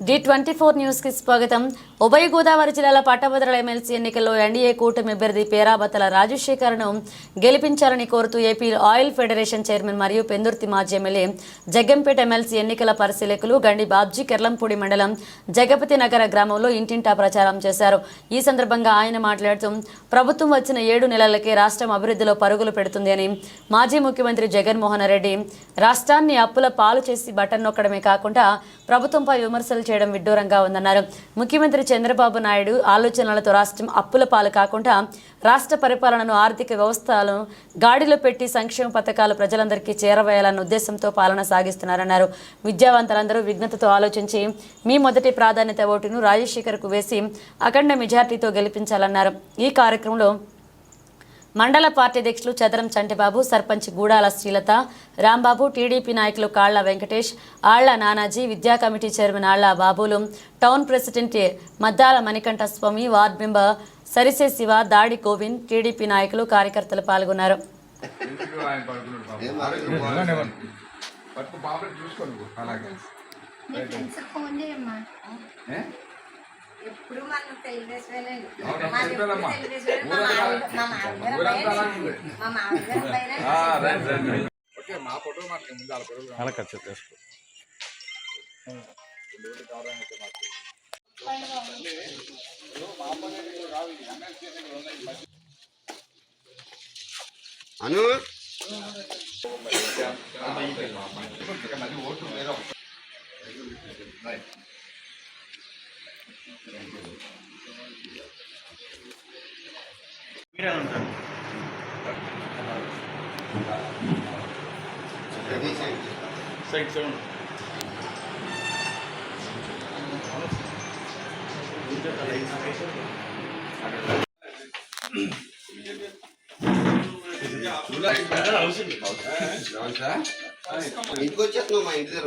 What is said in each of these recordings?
D twenty four న్యూస్కి స్వాగతం. ఉభయ గోదావరి జిల్లాల పట్టభద్రుల ఎమ్మెల్సీ ఎన్నికల్లో ఎన్డీఏ కూటమి అభ్యర్థి పేరాబతల రాజశేఖర్ను గెలిపించాలని కోరుతూ ఏపీ ఆయిల్ ఫెడరేషన్ చైర్మన్ మరియు పెందుర్తి మాజీ ఎమ్మెల్యే జగ్గంపేట ఎమ్మెల్సీ ఎన్నికల పరిశీలకులు గండి బాబ్జీ కెర్లంపూడి మండలం జగపతి నగర గ్రామంలో ఇంటింటా ప్రచారం చేశారు. ఈ సందర్భంగా ఆయన మాట్లాడుతూ ప్రభుత్వం వచ్చిన ఏడు నెలలకే రాష్ట్రం అభివృద్ధిలో పరుగులు పెడుతుంది అని మాజీ ముఖ్యమంత్రి జగన్మోహన్ రెడ్డి రాష్ట్రాన్ని అప్పుల పాలు చేసి బటన్ నొక్కడమే కాకుండా ప్రభుత్వంపై విమర్శలు చేయడం విడ్డూరంగా ఉందన్నారు. ముఖ్యమంత్రి చంద్రబాబు నాయుడు ఆలోచనలతో రాష్ట్రం అప్పుల పాలు కాకుండా రాష్ట్ర పరిపాలనను ఆర్థిక వ్యవస్థలను గాడిలో పెట్టి సంక్షేమ పథకాలు ప్రజలందరికీ చేరవేయాలన్న ఉద్దేశంతో పాలన సాగిస్తున్నారన్నారు. విద్యావంతులందరూ విఘ్నతతో ఆలోచించి మీ మొదటి ప్రాధాన్యత ఓటును రాజశేఖర్కు వేసి అఖండ మెజార్టీతో గెలిపించాలన్నారు. ఈ కార్యక్రమంలో మండల పార్టీ అధ్యక్షులు చదరం చంటిబాబు సర్పంచ్ గూడాల శ్రీలత రాంబాబు టీడీపీ నాయకులు కాళ్ళ వెంకటేష్ ఆళ్ళ నానాజీ విద్యా committee chairman Alla Babulu town president Maddala Manikanta Swamy ward member Sarise Siva Dadi Govind TDP నాయకులు కార్యకర్తలు పాల్గొన్నారు. ఇంటికి ఎప్పుడు మనం ఫోటో అలా ఖర్చు చేసుకో అను. ఓటు. సైడ్? ఇంటికి వచ్చేస్తున్నావు మా ఇంటి దగ్గర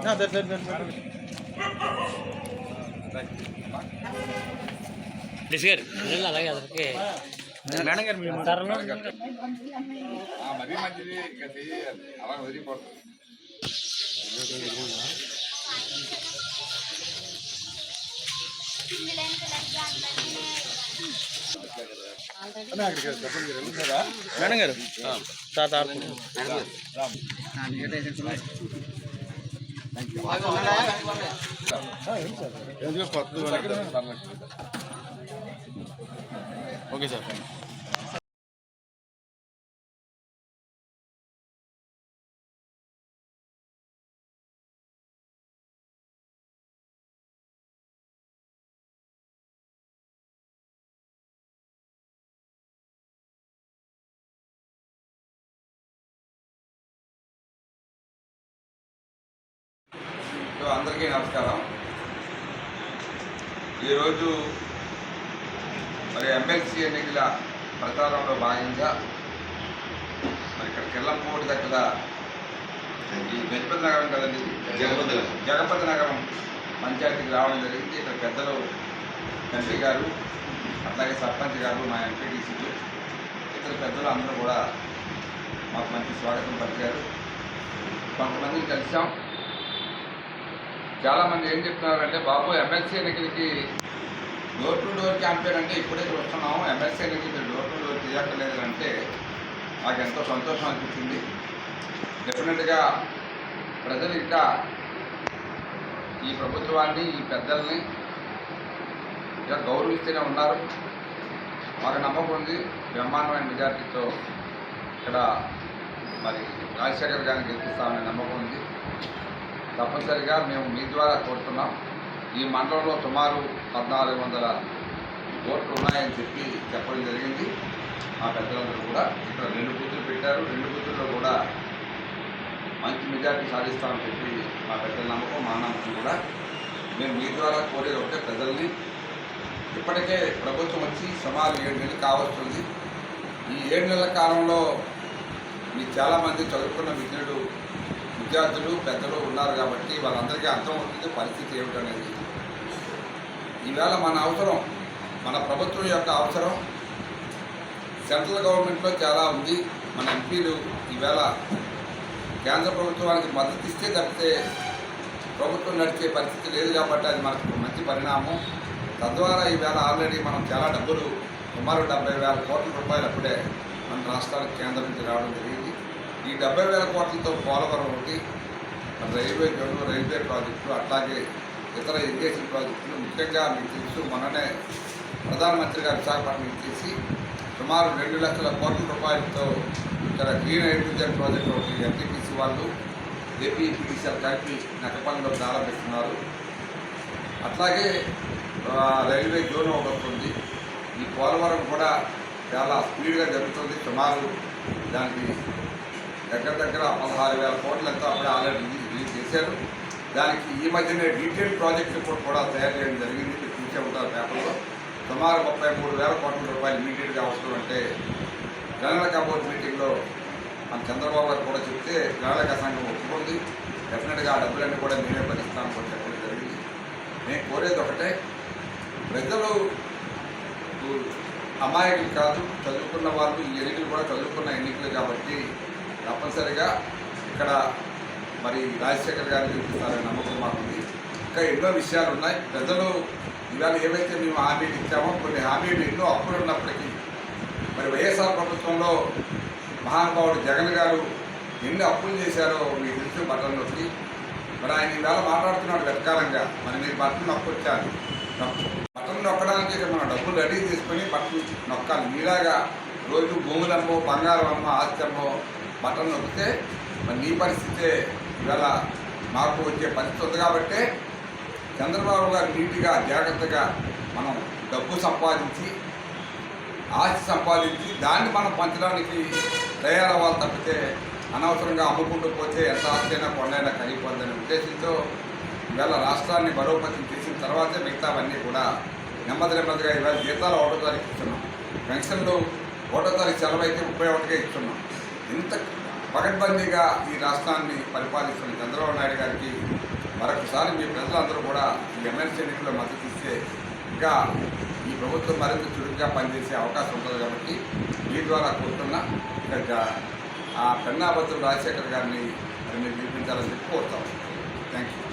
ఆ, వాళ్ళకి అర్థం. అమ్మా బాగా పడ్డది. ఏ, బాగా వచ్చిన ఐదు వేలు చూద్దాం. మంద ఐదు మూడు ఇక్కడ ఐదు వేలు వచ్చింది రైస్ మా ఇంటి. ఆ, మరీ మంచిది ఇంకా చెయ్యాలి అలా వదిలిపోతుంది మేడం గారు తాత ఓకే సార్ సో అందరికీ నమస్కారం ఈరోజు మరి ఎమ్మెల్సీ ఎన్నికల ప్రచారంలో భాగంగా మరి ఇక్కడ కిల్లంపూడి దగ్గర ఈ గజపతి నగరం కదండి? జగపతి నగరం. జగపతి నగరం పంచాయతీకి రావడం జరిగింది ఇక్కడ పెద్దలు ఎంపీ గారు అట్లాగే సర్పంచ్ గారు మా ఎంపీటీసీలు ఇతర పెద్దలు అందరూ కూడా మాకు మంచి స్వాగతం పలికారు కొంతమందిని కలిసాం చాలామంది ఏం చెప్తున్నారంటే బాబు ఎమ్మెల్సీ ఎన్నికలకి డోర్ టు డోర్ క్యాంపెయిన్ అంటే ఇప్పుడే చూస్తున్నాము ఎమ్మెల్సీ ఎన్నికలు డోర్ టు డోర్ చేయక్కర్లేదు అంటే మాకు ఎంతో సంతోషం అనిపించింది. డెఫినెట్గా ప్రజలు ఇంకా ఈ ప్రభుత్వాన్ని ఈ పెద్దల్ని ఇంకా గౌరవిస్తూనే ఉన్నారు. మాకు నమ్మకం ఉంది. బ్రహ్మాండమైన మెజార్టీతో ఇక్కడ మరి రాజశేఖర్ గారిని గెలిపిస్తామనే నమ్మకం ఉంది. తప్పనిసరిగా మేము మీ ద్వారా కోరుతున్నాం. ఈ మండలంలో సుమారు పద్నాలుగు వందల ఓట్లు ఉన్నాయని చెప్పి చెప్పడం జరిగింది. మా పెద్దలందరూ కూడా ఇక్కడ రెండు బూతులు పెట్టారు. రెండు బూతుల్లో కూడా మంచి మెజార్టీ సాధిస్తామని చెప్పి మా పెద్దల నమ్మకం మా నమ్మకం కూడా. మేము మీ ద్వారా కోరేది ఒకటే ప్రజల్ని ఇప్పటికే ప్రభుత్వం వచ్చి సుమారు ఏడు నెలలు కావస్తుంది. ఈ ఏడు నెలల కాలంలో మీ చాలామంది చదువుకున్న విద్యుడు విద్యార్థులు పెద్దలు ఉన్నారు కాబట్టి వాళ్ళందరికీ అర్థమవుతుంది పరిస్థితి ఏమిటనేది. ఈవేళ మన అవసరం మన ప్రభుత్వం యొక్క అవసరం సెంట్రల్ గవర్నమెంట్లో చాలా ఉంది మన ఎంపీలు ఈవేళ కేంద్ర ప్రభుత్వానికి మద్దతు ఇస్తే తప్పితే ప్రభుత్వం నడిచే పరిస్థితి లేదు కాబట్టి అది మనకు మంచి పరిణామం. తద్వారా ఈవేళ ఆల్రెడీ మనం చాలా డబ్బులు సుమారు డెబ్బై వేల కోట్ల రూపాయలు అప్పుడే మన రాష్ట్రానికి కేంద్రం నుంచి రావడం జరిగింది. ఈ డెబ్బై వేల కోట్లతో పోలవరం ఒకటి రైల్వే గడువు రైల్వే ప్రాజెక్టులు అట్లాగే ఇతర ఇరిగేషన్ ప్రాజెక్టులు ముఖ్యంగా మీకు తెలుసు మొన్ననే ప్రధానమంత్రి గారు విశాఖపట్నం చేసి సుమారు రెండు లక్షల కోట్ల రూపాయలతో ఇక్కడ గ్రీన్ హైడ్రోజన్ ప్రాజెక్టు ఒకటి ఎన్టీపీసీ వాళ్ళు ఏపీపీసీఎల్ కలిపి నక్కపల్లిలో ప్రారంభిస్తున్నారు. అట్లాగే రైల్వే జోన్ ఒకటి ఉంది. ఈ పోలవరం కూడా చాలా స్పీడ్గా జరుగుతుంది. సుమారు దానికి దగ్గర దగ్గర పదహారు వేల కోట్లంతా అప్పుడే ఆల్రెడీ రిలీజ్ చేశారు. దానికి ఈ మధ్యనే డీటెయిల్ ప్రాజెక్ట్ రిపోర్ట్ కూడా తయారు చేయడం జరిగింది. మీరు చూసే ఉంటారు పేపర్లో. సుమారు ముప్పై మూడు వేల కోట్ల రూపాయలు ఇమీడియట్గా అవసరం అంటే ప్రణాళిక బోర్డు మీటింగ్లో మన చంద్రబాబు గారు కూడా చెప్తే ప్రణాళిక సంఘం ఒప్పుకుంది. డెఫినెట్గా ఆ డబ్బులన్నీ కూడా మేమే భరిస్తామని కూడా చెప్పడం జరిగింది. నేను కోరేది ఒకటే ప్రజలు అమాయకులు కాదు చదువుకున్న వాళ్ళు ఈ ఎన్నికలు కూడా చదువుకున్న ఎన్నికలు కాబట్టి తప్పనిసరిగా ఇక్కడ మరి రాజశేఖర్ గారిని చూపిస్తారనే నమ్మకం మాకుంది. ఇంకా ఎన్నో విషయాలు ఉన్నాయి ప్రజలు ఇవాళ ఏవైతే మేము హామీలు ఇచ్చామో కొన్ని హామీలు ఎన్నో అప్పులు ఉన్నప్పటికీ మరి వైఎస్ఆర్ ప్రభుత్వంలో మహానుభావుడు జగన్ గారు ఎన్ని అప్పులు చేశారో మీకు తెలుసు బట్టలు నొక్కి. మరి ఆయన ఈవేళ మాట్లాడుతున్నాడు వెటకాలంగా మరి మీరు బట్టలు నొక్కొచ్చారు. బట్టలు నొక్కడానికి ఇక్కడ మనం డబ్బులు రెడీ చేసుకొని బట్టలు నొక్కాలి. మీలాగా రోజు భూములమ్మో బంగారం అమ్మో ఆస్తి అమ్మో బట్టలు నొక్కితే మరి నీ పరిస్థితే ఇవాళ మాకు వచ్చే పరిస్థితి ఉంది కాబట్టి చంద్రబాబు గారు నీట్గా జాగ్రత్తగా మనం డబ్బు సంపాదించి ఆస్తి సంపాదించి దాన్ని మనం పంచడానికి తయారవ్వాలి తప్పితే అనవసరంగా అమ్ముకుంటూ పోతే ఎంత ఆస్తి అయినా కొండైనా కలిగిపోద్దనే ఉద్దేశంతో ఇవాళ రాష్ట్రాన్ని బలోపతం చేసిన తర్వాతే మిగతావన్నీ కూడా నెమ్మది నెమ్మదిగా ఇవాళ జీతాలు ఒకటో తారీఖు ఇస్తున్నాం. పెన్షన్లు ఒకటో తారీఖు సెలవు అయితే ముప్పై ఒకటిగా ఇస్తున్నాం. ఇంత పకడ్బందీగా ఈ రాష్ట్రాన్ని పరిపాలిస్తున్న చంద్రబాబు నాయుడు గారికి మరొకసారి మీ ప్రజలందరూ కూడా ఈ ఎమ్మెల్సీ ఎన్నికల్లో మద్దతు ఇస్తే ఇంకా ఈ ప్రభుత్వం మరింత చురుగ్గా పనిచేసే అవకాశం ఉంటుంది కాబట్టి మీ ద్వారా కోరుతున్న ఇంకా ఆ పెన్నాభద్రుడు రాజశేఖర్ గారిని మరి మీరు పిలిపించాలని చెప్పి కోరుతాం. Thank you